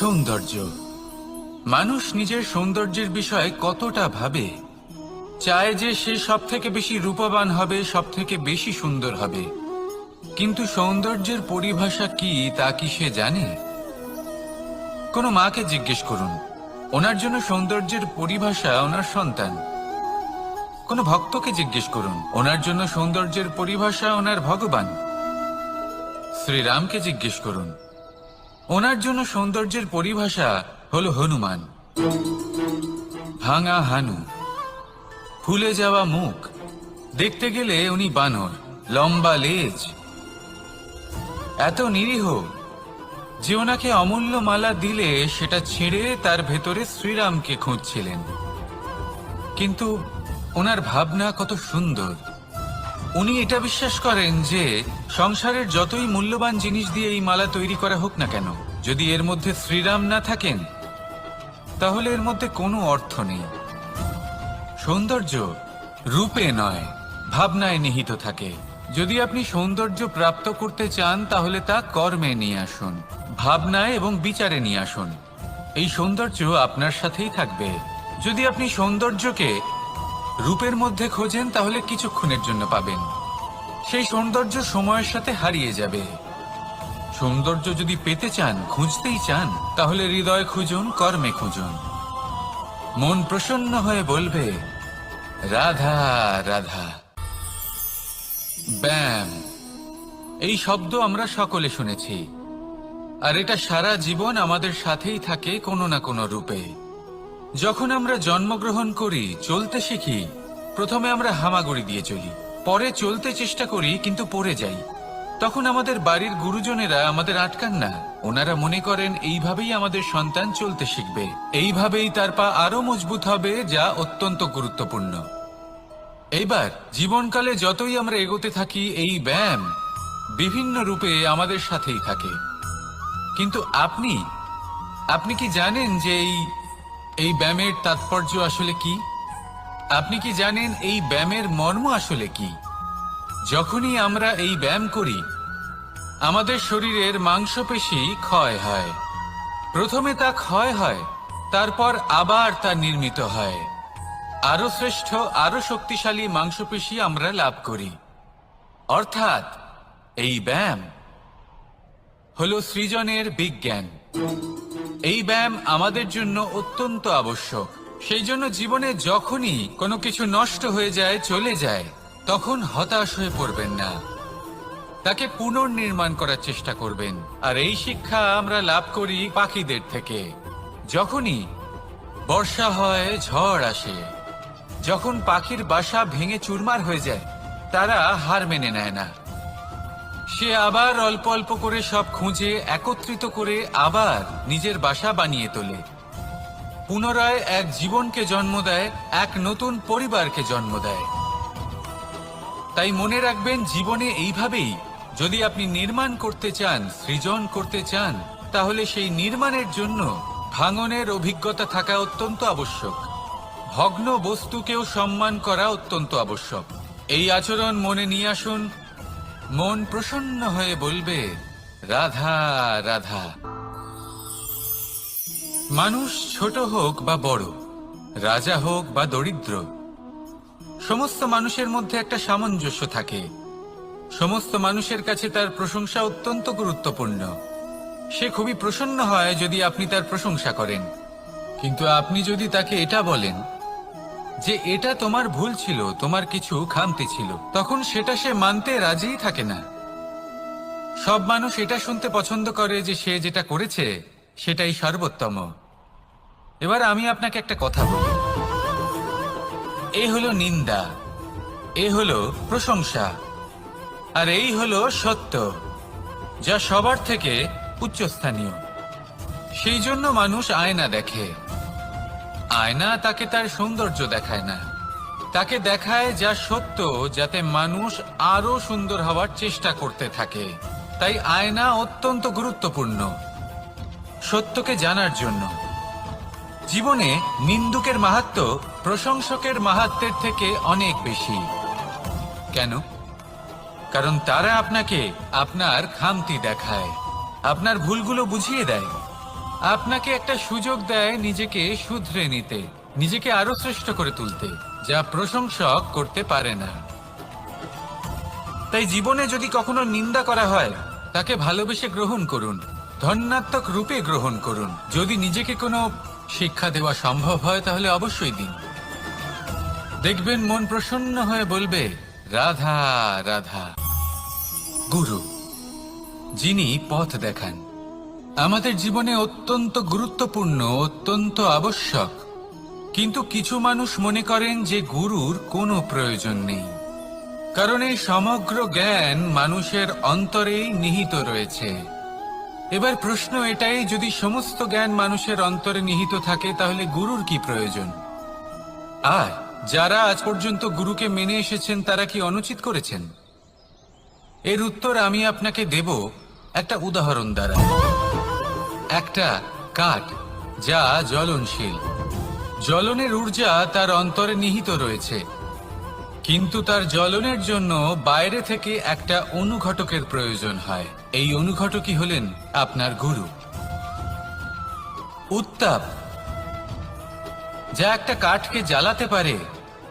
সৌন্দর্য। মানুষ নিজের সৌন্দর্যের বিষয়ে কতটা ভাবে, চায় যে সে সব থেকে বেশি রূপবান হবে সব থেকে বেশি সুন্দর হবে। কিন্তু সৌন্দর্যের পরিভাষা কি, তা কি সে জানে? কোনো মাকে জিজ্ঞেস করুন। ওনার জন্য সৌন্দর্যের পরিভাষা ওনার সন্তান। কোনো ভক্তকে জিজ্ঞেস করুন, ওনার জন্য সৌন্দর্যের পরিভাষা ওনার ভগবান। শ্রীরামকে জিজ্ঞেস করুন। ওনার জন্য সৌন্দর্যের পরিভাষা হল হনুমান। ভাঙা হানু, ফুলে যাওয়া মুখ, দেখতে গেলে উনি বানর, লম্বা লেজ। এত নিরীহ যে ওনাকে অমূল্য মালা দিলে সেটা ছেড়ে তার ভেতরে শ্রীরামকে খুঁজছিলেন। কিন্তু ওনার ভাবনা কত সুন্দর। উনি এটা বিশ্বাস করেন যে সংসারের যতই মূল্যবান জিনিস দিয়ে এই মালা তৈরি করা হোক না কেন, যদি এর মধ্যে শ্রীরাম না থাকেন, তাহলে এর মধ্যে কোনো অর্থ নেই। সৌন্দর্য রূপে নয়, ভাবনায় নিহিত থাকে। যদি আপনি সৌন্দর্য প্রাপ্ত করতে চান, তাহলে তা কর্মে নিয়ে আসুন, ভাবনায় এবং বিচারে নিয়ে আসুন। এই সৌন্দর্য আপনার সাথেই থাকবে। যদি আপনি সৌন্দর্যকে রূপের মধ্যে খোঁজেন, তাহলে কিছুক্ষণের জন্য পাবেন। সেই সৌন্দর্য সময়ের সাথে হারিয়ে যাবে। সৌন্দর্য যদি পেতে চান, খুঁজতেই চান, তাহলে হৃদয় খুঁজুন, কর্মে খুঁজুন। মন প্রসন্ন হয়ে বলবে, রাধা রাধা। ব্যাম এই শব্দ আমরা সকলে শুনেছি। আর এটা সারা জীবন আমাদের সাথেই থাকে কোনো না কোনো রূপে। যখন আমরা জন্মগ্রহণ করি, চলতে শিখি, প্রথমে আমরা হামাগুড়ি দিয়ে চলি। পরে চলতে চেষ্টা করি, কিন্তু পড়ে যাই। তখন আমাদের বাড়ির গুরুজনেরা আমাদের আটকান না। ওনারা মনে করেন, এইভাবেই আমাদের সন্তান চলতে শিখবে। এইভাবেই তার পা আরও মজবুত হবে, যা অত্যন্ত গুরুত্বপূর্ণ। এইবার, জীবনকালে যতই আমরা এগোতে থাকি, এই ব্যায়াম বিভিন্ন রূপে আমাদের সাথেই থাকে। কিন্তু আপনি আপনি কি জানেন যে এই এই ব্যায়ামের তাৎপর্য আসলে কি? আপনি কি জানেন এই ব্যায়ামের মর্ম আসলে কি? যখনই আমরা এই ব্যায়াম করি, আমাদের শরীরের মাংসপেশি ক্ষয় হয়। প্রথমে তা ক্ষয় হয়, তারপর আবার তা নির্মিত হয়। আরও শ্রেষ্ঠ আরও শক্তিশালী মাংসপেশি আমরা লাভ করি। অর্থাৎ, এই ব্যায়াম হলো সৃজনের বিজ্ঞান। এই ব্যায়াম আমাদের জন্য অত্যন্ত আবশ্যক। সেই জন্য জীবনে যখনই কোনো কিছু নষ্ট হয়ে যায়, চলে যায়, তখন হতাশ হয়ে পড়বেন না। তাকে পুনর্নির্মাণ করার চেষ্টা করবেন। আর এই শিক্ষা আমরা লাভ করি পাখিদের থেকে। যখনই বর্ষা হয়, ঝড় আসে, যখন পাখির বাসা ভেঙে চুরমার হয়ে যায়, তারা হার মেনে নেয় না। সে আবার অল্প অল্প করে সব খুঁজে, একত্রিত করে আবার নিজের বাসা বানিয়ে তোলে। পুনরায় এক জীবনকে জন্ম দেয়, এক নতুন পরিবারকে জন্ম দেয়। তাই মনে রাখবেন, জীবনে এইভাবেই যদি আপনি নির্মাণ করতে চান, সৃজন করতে চান, তাহলে সেই নির্মাণের জন্য ভাঙনের অভিজ্ঞতা থাকা অত্যন্ত আবশ্যক। ভগ্ন বস্তুকেও সম্মান করা অত্যন্ত আবশ্যক। এই আচরণ মনে নিয়ে আসুন মন প্রসন্ন হয়ে বলবে, রাধা রাধা। মানুষ ছোট হোক বা বড়, রাজা হোক বা দরিদ্র, সমস্ত মানুষের মধ্যে একটা সামঞ্জস্য থাকে। সমস্ত মানুষের কাছে তার প্রশংসা অত্যন্ত গুরুত্বপূর্ণ। সে খুবই প্রসন্ন হয় যদি আপনি তার প্রশংসা করেন। কিন্তু আপনি যদি তাকে এটা বলেন যে এটা তোমার ভুল ছিল, তোমার কিছু খামতি ছিল। তখন সেটা সে মানতে রাজিই থাকে না। সব মানুষ এটা শুনতে পছন্দ করে যে সে যেটা করেছে, সেটাই সর্বোত্তম। এবার আমি আপনাকে একটা কথা বলি। এ হলো নিন্দা। এ হলো প্রশংসা। আর এই হলো সত্য, যা সবার থেকে উচ্চস্থানীয়। সেই জন্য মানুষ আয়না দেখে। আয়না তাকে তার সৌন্দর্য দেখায় না। তাকে দেখায় যা সত্য, যাতে মানুষ আরও সুন্দর হওয়ার চেষ্টা করতে থাকে। তাই আয়না অত্যন্ত গুরুত্বপূর্ণ। সত্যকে জানার জন্য। জীবনে নিন্দুকের মাহাত্ম প্রশংসকের মাহাত্মের থেকে অনেক বেশি। কেন? কারণ তারা আপনাকে আপনার খামতি দেখায়, আপনার ভুলগুলো বুঝিয়ে দেয়। আপনাকে একটা সুযোগ দেয় নিজেকে শুধরে নিতে, নিজেকে আরও শ্রেষ্ঠ করে তুলতে, যা প্রশংসক করতে পারে না। তাই জীবনে যদি কখনো নিন্দা করা হয়, তাকে ভালোবেসে গ্রহণ করুন ধন্যাত্মক রূপে গ্রহণ করুন। যদি নিজেকে কোনো শিক্ষা দেওয়া সম্ভব হয়, তাহলে অবশ্যই দিন। দেখবেন মন প্রসন্ন হয়ে বলবে, রাধা রাধা। গুরু, যিনি পথ দেখান। আমাদের জীবনে অত্যন্ত গুরুত্বপূর্ণ, অত্যন্ত আবশ্যক। কিন্তু কিছু মানুষ মনে করেন যে গুরুর কোনো প্রয়োজন নেই। কারণ এই সমগ্র জ্ঞান মানুষের অন্তরেই নিহিত রয়েছে। এবার প্রশ্ন এটাই, যদি সমস্ত জ্ঞান মানুষের অন্তরে নিহিত থাকে, তাহলে গুরুর কি প্রয়োজন? আর যারা আজ পর্যন্ত গুরুকে মেনে এসেছেন, তারা কি অনুচিত করেছেন? এর উত্তর আমি আপনাকে দেব একটা উদাহরণ দ্বারা। একটা কাঠ যা জ্বলনশীল। জ্বলনের ঊর্জা তার অন্তরে নিহিত রয়েছে। কিন্তু তার জ্বলনের জন্য বাইরে থেকে একটা অনুঘটকের প্রয়োজন হয়। এই অনুঘটকই হলেন আপনার গুরু। উত্তাপ। যা একটা কাঠকে জ্বালাতে পারে,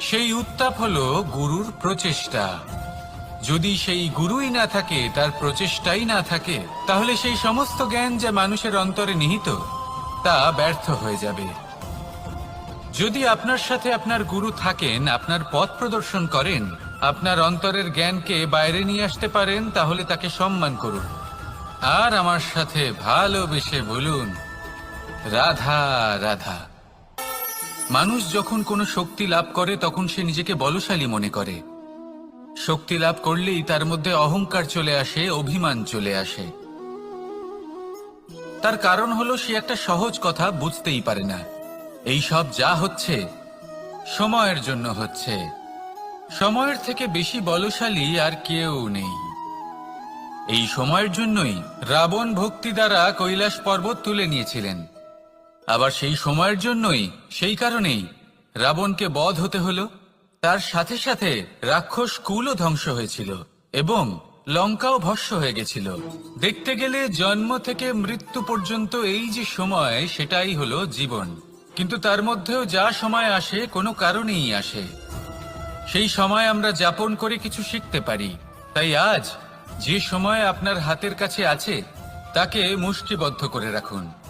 সেই উত্তাপ হলো গুরুর প্রচেষ্টা। যদি সেই গুরুই না থাকে, তার প্রচেষ্টাই না থাকে, তাহলে সেই সমস্ত জ্ঞান যা মানুষের অন্তরে নিহিত, তা ব্যর্থ হয়ে যাবে। যদি আপনার সাথে আপনার গুরু থাকেন, আপনার পথ প্রদর্শন করেন, আপনার অন্তরের জ্ঞানকে বাইরে নিয়ে আসতে পারেন, তাহলে তাকে সম্মান করুন। আর আমার সাথে ভালোবেসে বলুন, রাধা রাধা। মানুষ যখন কোনো শক্তি লাভ করে, তখন সে নিজেকে বলশালী মনে করে। শক্তি লাভ করলেই তার মধ্যে অহংকার চলে আসে, অভিমান চলে আসে। তার কারণ হলো সে একটা সহজ কথা বুঝতেই পারে না। এই সব যা হচ্ছে, সময়ের জন্য হচ্ছে। সময়ের থেকে বেশি বলশালী আর কেউ নেই। এই সময়ের জন্যই রাবণ ভক্তি দ্বারা কৈলাস পর্বত তুলে নিয়েছিলেন। আবার সেই সময়ের জন্যই, সেই কারণেই রাবণকে বধ হতে হলো। তার সাথে সাথে রাক্ষস কুলও ধ্বংস হয়েছিল এবং লঙ্কাও ভস্য হয়ে গেছিল। দেখতে গেলে জন্ম থেকে মৃত্যু পর্যন্ত এই যে সময়, সেটাই হলো জীবন। কিন্তু তার মধ্যেও যা সময় আসে, কোনো কারণেই আসে। সেই সময় আমরা যাপন করে কিছু শিখতে পারি। তাই আজ যে সময় আপনার হাতের কাছে আছে, তাকে মুষ্টিবদ্ধ করে রাখুন।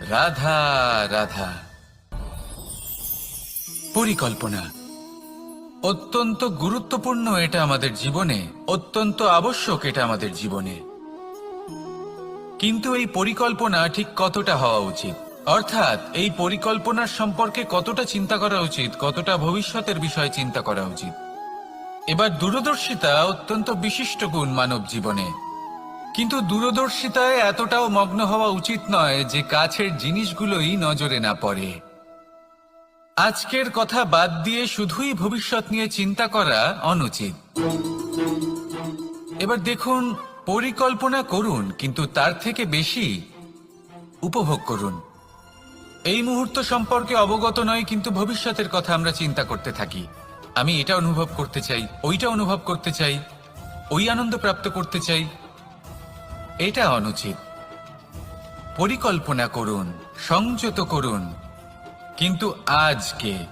রাধা রাধা। পরিকল্পনা। অত্যন্ত গুরুত্বপূর্ণ এটা আমাদের জীবনে, অত্যন্ত আবশ্যক এটা আমাদের জীবনে। কিন্তু এই পরিকল্পনা ঠিক কতটা হওয়া উচিত? অর্থাৎ, এই পরিকল্পনার সম্পর্কে কতটা চিন্তা করা উচিত, কতটা ভবিষ্যতের বিষয়ে চিন্তা করা উচিত? এবার দূরদর্শিতা অত্যন্ত বিশিষ্ট গুণ মানব জীবনে। কিন্তু দূরদর্শিতায় এতটাও মগ্ন হওয়া উচিত নয় যে কাছের জিনিসগুলোই নজরে না পড়ে। আজকের কথা বাদ দিয়ে শুধুই ভবিষ্যৎ নিয়ে চিন্তা করা অনুচিত। এবার দেখুন, পরিকল্পনা করুন, কিন্তু তার থেকে বেশি উপভোগ করুন। এই মুহূর্ত সম্পর্কে অবগত নয় কিন্তু ভবিষ্যতের কথা আমরা চিন্তা করতে থাকি। আমি এটা অনুভব করতে চাই, ওইটা অনুভব করতে চাই, ওই আনন্দ প্রাপ্ত করতে চাই এটা অনুচিত। পরিকল্পনা করুন, সংযত করুন, কিন্তু আজকে,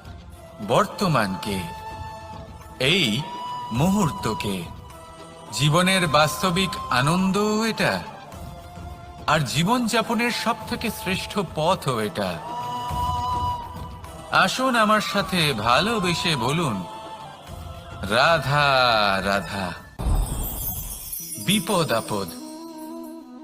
বর্তমানকে, এই মুহূর্তকে, জীবনের বাস্তবিক আনন্দ এটা, আর জীবন যাপনের সব থেকে শ্রেষ্ঠ পথও এটা। আসুন আমার সাথে ভালোবেসে বলুন, রাধা রাধা, বিপদ আপদ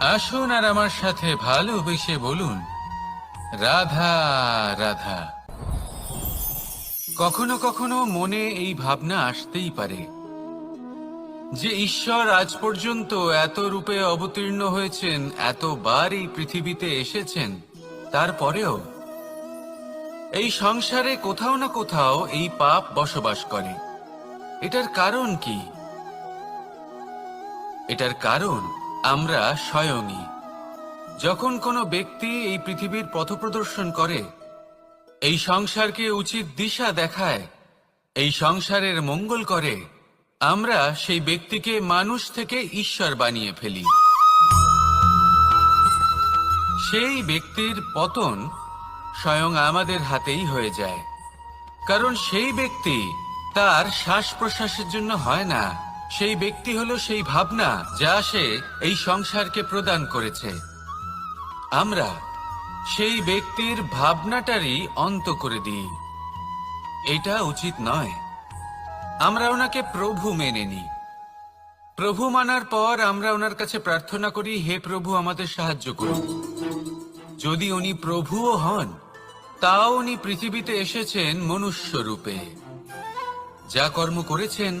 আসুন আর আমার সাথে ভালোবেসে বলুন। রাধা রাধা। কখনো কখনো মনে এই ভাবনা আসতেই পারে যে ঈশ্বর আজ পর্যন্ত এত রূপে অবতীর্ণ হয়েছেন, এতবার এই পৃথিবীতে এসেছেন, তারপরেও এই সংসারে কোথাও না কোথাও এই পাপ বসবাস করে। এটার কারণ কি? এটার কারণ আমরা স্বয়ংই। যখন কোনো ব্যক্তি এই পৃথিবীর পথপ্রদর্শন করে, এই সংসারকে উচিত দিশা দেখায়, এই সংসারের মঙ্গল করে, আমরা সেই ব্যক্তিকে মানুষ থেকে ঈশ্বর বানিয়ে ফেলি। সেই ব্যক্তির পতন স্বয়ং আমাদের হাতেই হয়ে যায়। কারণ সেই ব্যক্তি তার শ্বাস প্রশ্বাসের জন্য হয় না। সেই ব্যক্তি হল সেই ভাবনা যা সে এই সংসারকে প্রদান করেছে। আমরা সেই ব্যক্তির ভাবনাটারই অন্ত করে দিই। এটা উচিত নয়। আমরা ওনাকে প্রভু মেনে নিই প্রভু মানার পর আমরা ওনার কাছে প্রার্থনা করি, হে প্রভু, আমাদের সাহায্য করুন যদি উনি প্রভুও হন, তাও উনি পৃথিবীতে এসেছেন মনুষ্য রূপে। যা কর্ম করেছেন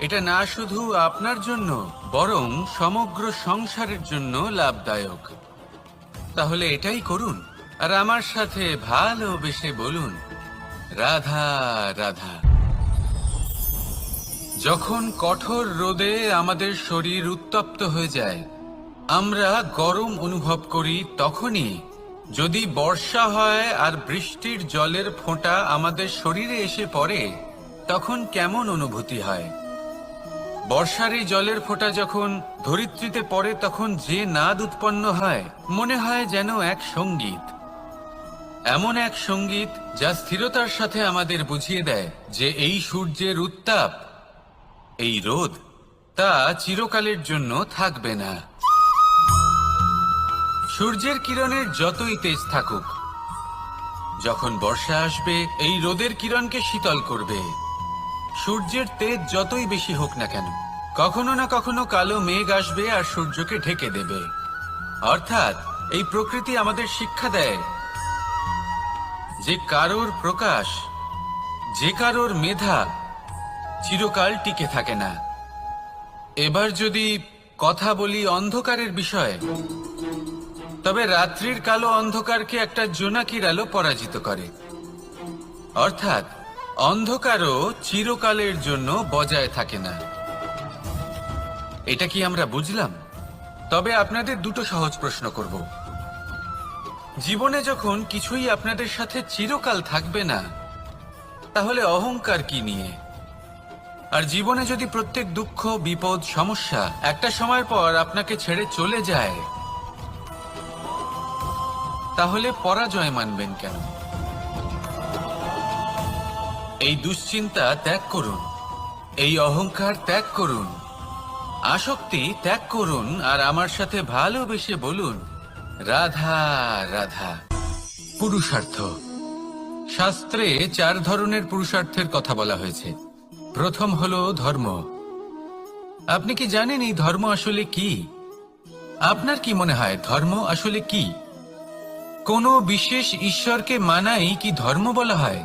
এটা না শুধু আপনার জন্য, বরং সমগ্র সংসারের জন্য লাভদায়ক। তাহলে এটাই করুন, আর আমার সাথে ভালোবেসে বলুন, রাধা রাধা। যখন কঠোর রোদে আমাদের শরীর উত্তপ্ত হয়ে যায়, আমরা গরম অনুভব করি তখনই, যদি বর্ষা হয় আর বৃষ্টির জলের ফোঁটা আমাদের শরীরে এসে পড়ে, তখন কেমন অনুভূতি হয়? বর্ষার এই জলের ফোঁটা যখন ধরিত্রীতে পড়ে, তখন যে নাদ উৎপন্ন হয়, মনে হয় যেন এক সংগীত। এমন এক সংগীত যা স্থিরতার সাথে আমাদের বুঝিয়ে দেয় যে এই সূর্যের উত্তাপ, এই রোদ, তা চিরকালের জন্য থাকবে না। সূর্যের কিরণের যতই তেজ থাকুক, যখন বর্ষা আসবে, এই রোদের কিরণকে শীতল করবে। সূর্যের তেজ যতই বেশি হোক না কেন, কখনো না কখনো কালো মেঘ আসবে আর সূর্যকে ঢেকে দেবে। অর্থাৎ, এই প্রকৃতি আমাদের শিক্ষা দেয় যে কারোর প্রকাশ, যে কারোর মেধা চিরকাল টিকে থাকে না। এবার যদি কথা বলি অন্ধকারের বিষয়ে, তবে রাত্রির কালো অন্ধকারকে একটা জোনাকির আলো পরাজিত করে। অর্থাৎ অন্ধকারও চিরকালের জন্য বজায় থাকে না। এটা কি আমরা বুঝলাম? তবে আপনাদের দুটো সহজ প্রশ্ন করব। জীবনে যখন কিছুই আপনাদের সাথে চিরকাল থাকবে না, তাহলে অহংকার কি নিয়ে? আর জীবনে যদি প্রত্যেক দুঃখ, বিপদ, সমস্যা একটা সময় পর আপনাকে ছেড়ে চলে যায়, তাহলে পরাজয় মানবেন কেন? এই দুশ্চিন্তা ত্যাগ করুন। এই অহংকার ত্যাগ করুন। আসক্তি ত্যাগ করুন আর আমার সাথে ভালোবেসে বলুন, রাধা রাধা। পুরুষার্থ। শাস্ত্রে চার ধরনের পুরুষার্থের কথা বলা হয়েছে। প্রথম হলো ধর্ম। আপনি কি জানেন এই ধর্ম আসলে কি? আপনার কি মনে হয় ধর্ম আসলে কি? কোনো বিশেষ ঈশ্বরকে মানাই কি ধর্ম বলা হয়?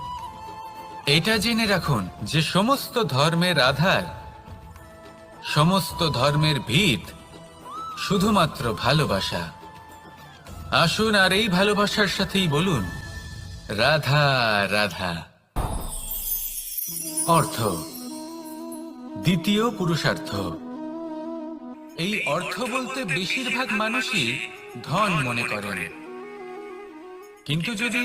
এটা জেনে রাখুন যে সমস্ত ধর্মের আধার, সমস্ত ধর্মের ভিত শুধুমাত্র ভালোবাসা। আসুন আর এই ভালোবাসার সাথেই বলুন, রাধা রাধা। অর্থ, দ্বিতীয় পুরুষার্থ। এই অর্থ বলতে বেশিরভাগ মানুষই ধন মনে করেন। কিন্তু যদি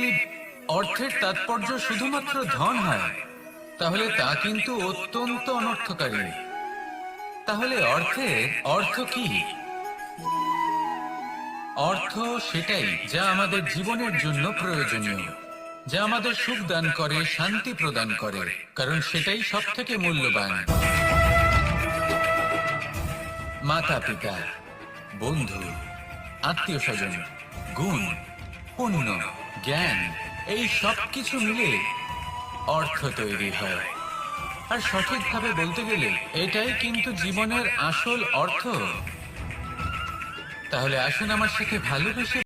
অর্থের তাৎপর্য শুধুমাত্র ধন হয়, তাহলে তা কিন্তু অত্যন্ত অনর্থকারী। তাহলে অর্থের অর্থ কি? অর্থ সেটাই যা আমাদের জীবনের জন্য প্রয়োজনীয়, যা আমাদের সুখ দান করে, শান্তি প্রদান করে, কারণ সেটাই সব থেকে মূল্যবান। মাতা পিতা বন্ধু আত্মীয় স্বজন গুণ, পুণ্য, জ্ঞান এই সব কিছু মিলে অর্থ তৈরি হয়। আর সঠিকভাবে বলতে গেলে, এটাই কিন্তু জীবনের আসল অর্থ। তাহলে আসুন আমার সাথে ভালোবেসে